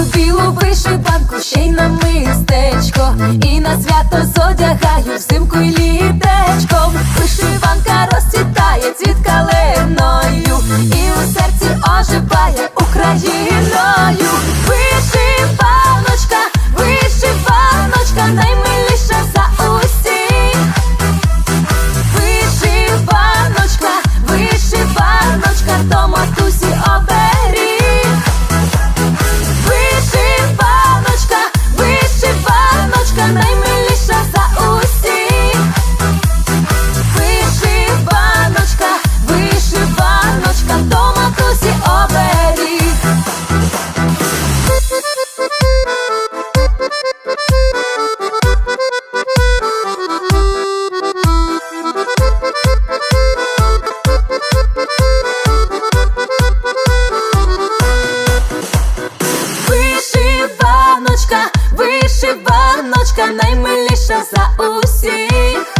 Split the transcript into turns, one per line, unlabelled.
Білу вишиванку, ще й на мистечко, і на свято зодягаю взимку й літечком. Вишиванка розцвітає цвіт калиною, і у серці оживає вишиваночка, наймиліша за усіх.